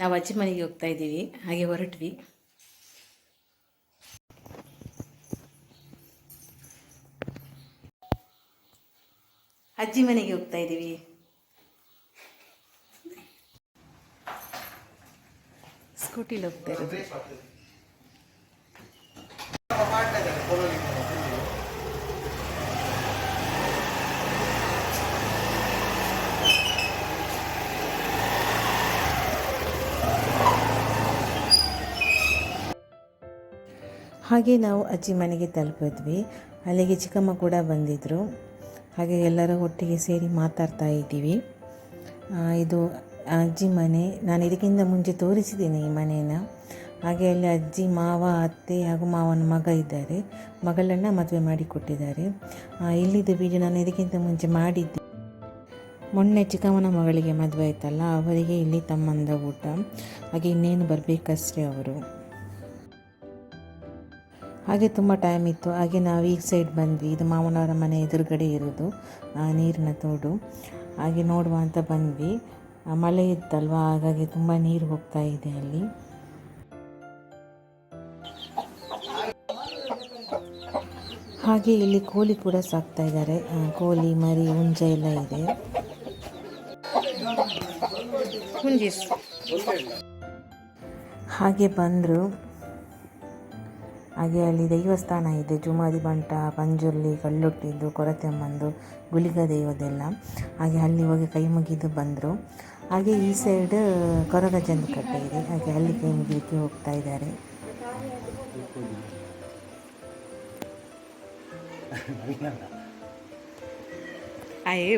ನಾವು ಅಜ್ಜಿ ಮನೆಗೆ ಹೋಗ್ತಾ ಇದ್ದೀವಿ ಹಾಗೆ ಹೊರಟ್ವಿ. ಅಜ್ಜಿ ಮನೆಗೆ ಹೋಗ್ತಾ ಇದ್ದೀವಿ. ಸ್ಕೂಟಿಲಿ ಹೋಗ್ತಾ ಇರೋದು. ಹಾಗೆ ನಾವು ಅಜ್ಜಿ ಮನೆಗೆ ತಲುಪಿದ್ವಿ. ಅಲ್ಲಿಗೆ ಚಿಕ್ಕಮ್ಮ ಕೂಡ ಬಂದಿದ್ದರು ಹಾಗೆ ಎಲ್ಲರೂ ಒಟ್ಟಿಗೆ ಸೇರಿ ಮಾತಾಡ್ತಾ ಇದ್ದೀವಿ. ಇದು ಅಜ್ಜಿ ಮನೆ. ನಾನು ಇದಕ್ಕಿಂತ ಮುಂಚೆ ತೋರಿಸಿದ್ದೀನಿ ಈ ಮನೆಯನ್ನು ಹಾಗೆ ಅಲ್ಲಿ ಅಜ್ಜಿ, ಮಾವ, ಅತ್ತೆ ಹಾಗೂ ಮಾವನ ಮಗ ಇದ್ದಾರೆ. ಮಗಳನ್ನ ಮದುವೆ ಮಾಡಿಕೊಟ್ಟಿದ್ದಾರೆ ಇಲ್ಲಿದ್ದ ವಿಡಿಯೋ ನಾನು ಇದಕ್ಕಿಂತ ಮುಂಚೆ ಮಾಡಿದ್ದೆ. ಮೊನ್ನೆ ಚಿಕ್ಕಮ್ಮನ ಮಗಳಿಗೆ ಮದುವೆ ಆಯ್ತಲ್ಲ, ಅವರಿಗೆ ಇಲ್ಲಿ ತಮ್ಮಂದ ಊಟ. ಹಾಗೆ ಇನ್ನೇನು ಬರಬೇಕಷ್ಟೇ ಅವರು. ಹಾಗೆ ತುಂಬ ಟೈಮ್ ಇತ್ತು. ಹಾಗೆ ನಾವು ಈ ಸೈಡ್ ಬಂದ್ವಿ. ಇದು ಮಾವನವರ ಮನೆ ಎದುರುಗಡೆ ಇರೋದು ಆ, ನೀರಿನ ತೋಡು. ಹಾಗೆ ನೋಡುವ ಅಂತ ಬಂದ್ವಿ. ಮಳೆ ಇತ್ತಲ್ವ? ಹಾಗಾಗಿ ತುಂಬ ನೀರು ಹೋಗ್ತಾ ಇದೆ ಅಲ್ಲಿ. ಹಾಗೆ ಇಲ್ಲಿ ಕೋಳಿ ಕೂಡ ಸಾಕ್ತಾ ಇದ್ದಾರೆ. ಕೋಳಿ ಮರಿ ಹುಂಜ ಎಲ್ಲ ಇದೆ. ಹಾಗೆ ಬಂದರು. ಹಾಗೆ ಅಲ್ಲಿ ದೈವಸ್ಥಾನ ಇದೆ ಜುಮಾದಿ ಬಂಟ ಪಂಜುರ್ಲಿ ಕಲ್ಲೊಟ್ಟಿದ್ದು ಕೊರತೆಮ್ಮಂದು ಗುಳಿಗ ದೈವದೆಲ್ಲ ಹಾಗೆ ಅಲ್ಲಿ ಹೋಗಿ ಕೈ ಮುಗಿದು ಬಂದರು. ಹಾಗೆ ಈ ಸೈಡ್ ಕೊರಗ ಕಟ್ಟೆ ಇದೆ ಹಾಗೆ ಅಲ್ಲಿ ಕೈ ಮುಗಿಲಿಕ್ಕೆ ಹೋಗ್ತಾ ಇದ್ದಾರೆ.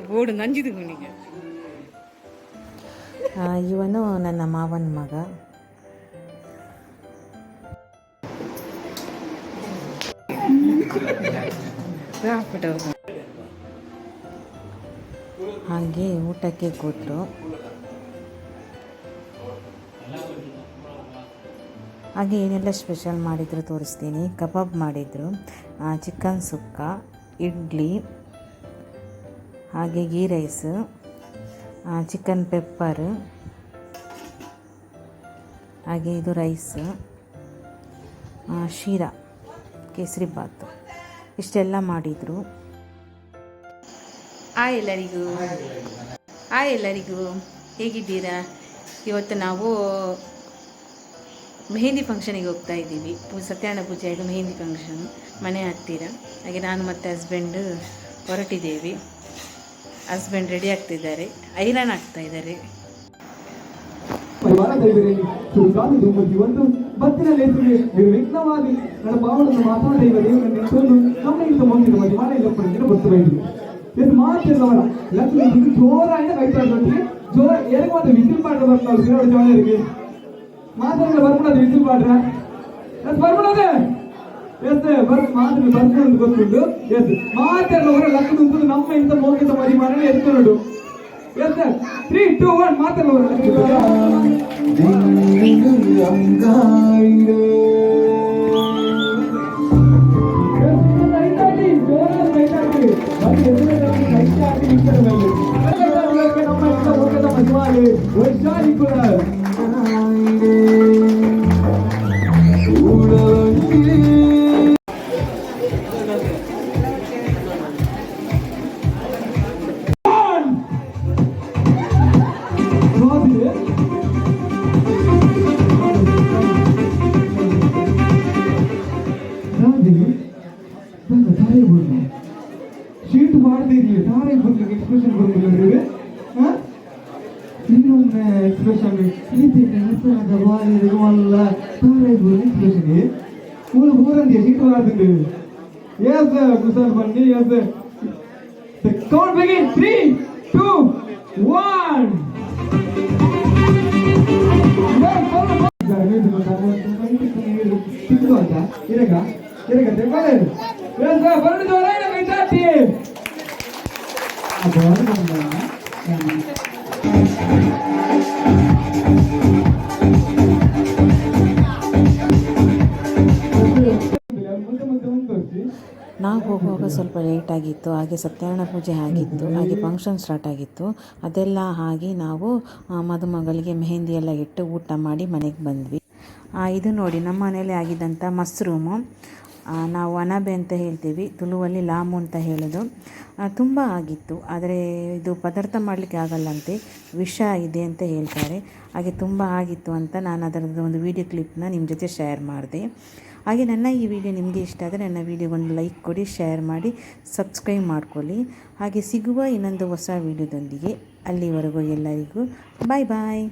ಬೋರ್ಡು ನಂಜಿದು ಇವನು ನನ್ನ ಮಾವನ ಮಗ. ಹಾಗೆ ಊಟಕ್ಕೆ ಕೂತರು. ಹಾಗೆ ಏನೆಲ್ಲ ಸ್ಪೆಷಲ್ ಮಾಡಿದ್ರು ತೋರಿಸ್ತೀನಿ. ಕಬಾಬ್ ಮಾಡಿದರು ಚಿಕನ್ ಸುಕ್ಕ, ಇಡ್ಲಿ, ಹಾಗೆ ಗೀ ರೈಸ್ ಚಿಕನ್ ಪೆಪ್ಪರ್ ಹಾಗೆ ಇದು ರೈಸ್ ಶೀರಾ, ಕೇಸರಿ ಬಾತು. ಇಷ್ಟೆಲ್ಲ ಮಾಡಿದರು. ಆ ಎಲ್ಲರಿಗೂ ಆ ಎಲ್ಲರಿಗೂ ಹೇಗಿದ್ದೀರಾ? ಇವತ್ತು ನಾವು ಮೆಹಂದಿ ಫಂಕ್ಷನಿಗೆ ಹೋಗ್ತಾ ಇದ್ದೀವಿ. ಸತ್ಯಾರಾಯಣ ಪೂಜೆ ಆಯಿತು, ಮೆಹಂದಿ ಫಂಕ್ಷನ್ ಮನೆ ಹತ್ತಿರ. ಹಾಗೆ ನಾನು ಮತ್ತು ಹಸ್ಬೆಂಡ್ ಹೊರಟಿದ್ದೇವೆ. ಹಸ್ಬೆಂಡ್ ರೆಡಿ ಆಗ್ತಿದ್ದಾರೆ. ಐರನ್ ಆಗ್ತಾ ಇದ್ದಾರೆ. ಪರಿವಾರ ದೈವರೇ ಚುರುಕಾದ ಒಂದು, ಬತ್ತಿನ ಲೇಸಿಗೆ ನಿರ್ವಿಘ್ನವಾಗಿ ನನ್ನ ಪಾವನನ್ನು ಮಾತಾಡ ದೈವ ದೇವರನ್ನು ನಿಂತೊಂದು ನಮ್ಮ ಇಂತ ಮುಂದಿನ ಮದಿ ಮನೆಯಿಂದ ಪಡೆದಿನ ಬರ್ತಬೇಕು ಇದು ಮಾತಿಲ್ಲವರ ಲಕ್ಷ್ಮಿ ಇದು ಜೋರಾಗಿ ಕೈತಾಡ್ಬೇಕು ಜೋರ ಏನಕ್ಕೆ ಅದು ವಿಸಿಲ್ ಮಾಡ್ರೆ ಬರ್ತಾವೆ ಸಿರೋಡು ಜೋಳರಿಗೆ. ಮಾತಾಡಿದ ಬರ್ಬಿಡೋದು ವಿಸಿಲ್ ಪಾಡ್ರ. ಎಸ್ ಬರ್ಬಿಡೋದೆ ಎಸ್ ಬರ್ ಮಾತ್ರ ಬರ್ಕೊಂಡು ಗೊತ್ತುಂಟು. ಎಸ್ ಮಾತಾಡಲ್ಲ ಲಕ್ಷ್ಮಿ ನಮ್ಮ ಇಂತ ಮೋಗಿತ ಮರಿ ಮಾಡಿ ಎತ್ಕೊಂಡು த்ரீ டூ ஒன் மாத்தல கூட தாரை பொருங்க ஷீட்டு பாடுறது இல்லையே தாரை பொருங்க எக்ஸ்பிரஷன் பொருங்க இருக்கு இன்னொன்று எக்ஸ்பிரஷன் நீத்தி நினைப்பாத வாய் இருக்குமல்ல தாரை பொருங்க எக்ஸ்பிரஷன் உங்களுக்கு ஊரந்தி ஷீட்டு பாடுறது எஸ் குசல் பண்ணி S count begin three two one ನಾವು ಹೋಗುವಾಗ ಸ್ವಲ್ಪ ಲೇಟ್ ಆಗಿತ್ತು, ಹಾಗೆ ಸತ್ಯನಾರಾಯಣ ಪೂಜೆ ಆಗಿತ್ತು, ಹಾಗೆ ಫಂಕ್ಷನ್ ಸ್ಟಾರ್ಟ್ ಆಗಿತ್ತು. ಅದೆಲ್ಲ ಆಗಿ ನಾವು ಮದುಮಗಳಿಗೆ ಮೆಹಂದಿ ಎಲ್ಲ ಇಟ್ಟು ಊಟ ಮಾಡಿ ಮನೆಗೆ ಬಂದ್ವಿ. ಇದು ನೋಡಿ, ನಮ್ಮ ಮನೇಲಿ ಆಗಿದ್ದಂಥ ಮಸ್ರೂಮು ನಾವು ಅನಾಬೆ ಅಂತ ಹೇಳ್ತೀವಿ, ತುಳುವಲ್ಲಿ ಲಾಮು ಅಂತ ಹೇಳೋದು. ತುಂಬ ಆಗಿತ್ತು. ಆದರೆ ಇದು ಪದಾರ್ಥ ಮಾಡಲಿಕ್ಕೆ ಆಗಲ್ಲಂತೆ. ವಿಷ ಇದೆ ಅಂತ ಹೇಳ್ತಾರೆ. ಹಾಗೆ ತುಂಬ ಆಗಿತ್ತು ಅಂತ ನಾನು ಅದರದ್ದು ಒಂದು ವೀಡಿಯೋ ಕ್ಲಿಪ್ನ ನಿಮ್ಮ ಜೊತೆ ಶೇರ್ ಮಾಡಿದೆ. ಹಾಗೆ ನನ್ನ ಈ ವಿಡಿಯೋ ನಿಮಗೆ ಇಷ್ಟ ಆದರೆ ನನ್ನ ವಿಡಿಯೋಗೊಂದು ಲೈಕ್ ಕೊಡಿ ಶೇರ್ ಮಾಡಿ ಸಬ್ಸ್ಕ್ರೈಬ್ ಮಾಡ್ಕೊಳ್ಳಿ. ಹಾಗೆ ಸಿಗುವ ಇನ್ನೊಂದು ಹೊಸ ವಿಡಿಯೋದೊಂದಿಗೆ ಅಲ್ಲಿವರೆಗೂ ಎಲ್ಲರಿಗೂ ಬಾಯ್ ಬಾಯ್